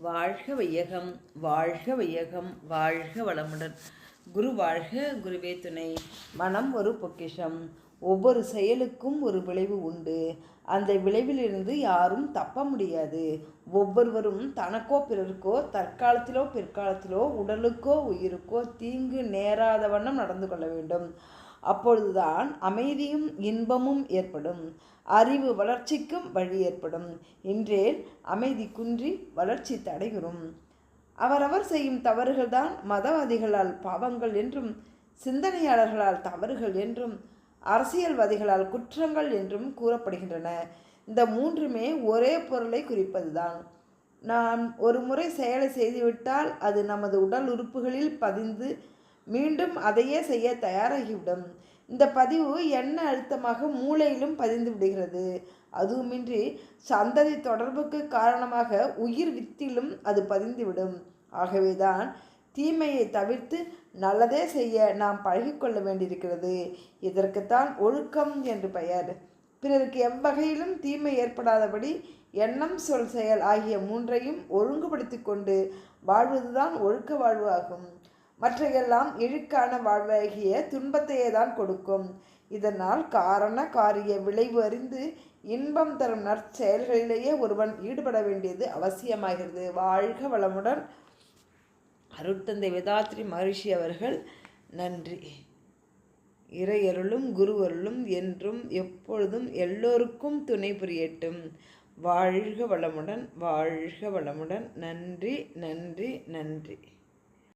வாழ்க வையகம் வாழ்க வையகம் வாழ்க வளமுடன். குரு வாழ்க குருவே துணை. மனம் ஒரு பொக்கிஷம். ஒவ்வொரு செயலுக்கும் ஒரு விளைவு உண்டு. அந்த விளைவிலிருந்து யாரும் தப்ப முடியாது. ஒவ்வொருவரும் தனக்கோ பிறருக்கோ தற்காலத்திலோ பிற்காலத்திலோ உடலுக்கோ உயிருக்கோ தீங்கு நேராத வண்ணம் நடந்து கொள்ள வேண்டும். அப்பொழுதுதான் அமைதியும் இன்பமும் ஏற்படும். அறிவு வளர்ச்சிக்கும் வழி ஏற்படும். இன்றேல் அமைதி குன்றி வளர்ச்சி தடைகிறோம் அவரவர் செய்யும் தவறுகள்தான் மதவாதிகளால் பாவங்கள் என்றும் சிந்தனையாளர்களால் தவறுகள் என்றும் அரசியல்வாதிகளால் குற்றங்கள் என்றும் கூறப்படுகின்றன. இந்த மூன்றுமே ஒரே பொருளை குறிப்பதுதான். நாம் ஒரு முறை செயலை செய்துவிட்டால் அது நமது உடல் உறுப்புகளில் பதிந்து மீண்டும் அதையே செய்ய தயாராகிவிடும். இந்த பதிவு எண்ண அழுத்தமாக மூளையிலும் பதிந்து விடுகிறது? அதுவுமின்றி சந்ததி தொடர்புக்கு காரணமாக உயிர் வித்திலும் அது பதிந்துவிடும். ஆகவேதான் தீமையை தவிர்த்து நல்லதே செய்ய நாம் பழகிக்கொள்ள வேண்டியிருக்கிறது. இதற்குத்தான் ஒழுக்கம் என்று பெயர். பிறருக்கு எவ்வகையிலும் தீமை ஏற்படாதபடி எண்ணம் சொல் செயல் ஆகிய மூன்றையும் ஒழுங்குபடுத்தி கொண்டு வாழ்வதுதான் ஒழுக்க வாழ்வு ஆகும். மற்றையெல்லாம் இழுக்கான வாழ்வாகிய துன்பத்தையே தான் கொடுக்கும். இதனால் காரண காரிய விளைவு அறிந்து இன்பம் தரும் நற்செயல்களிலேயே ஒருவன் ஈடுபட வேண்டியது அவசியமாகிறது. வாழ்க வளமுடன். அருட்தந்தை வேதாத்ரி மகரிஷி அவர்கள் நன்றி. இறையருளும் குருவருளும் என்றும் எப்பொழுதும் எல்லோருக்கும் துணை புரியட்டும். வாழ்க வளமுடன் வாழ்க வளமுடன். நன்றி நன்றி நன்றி.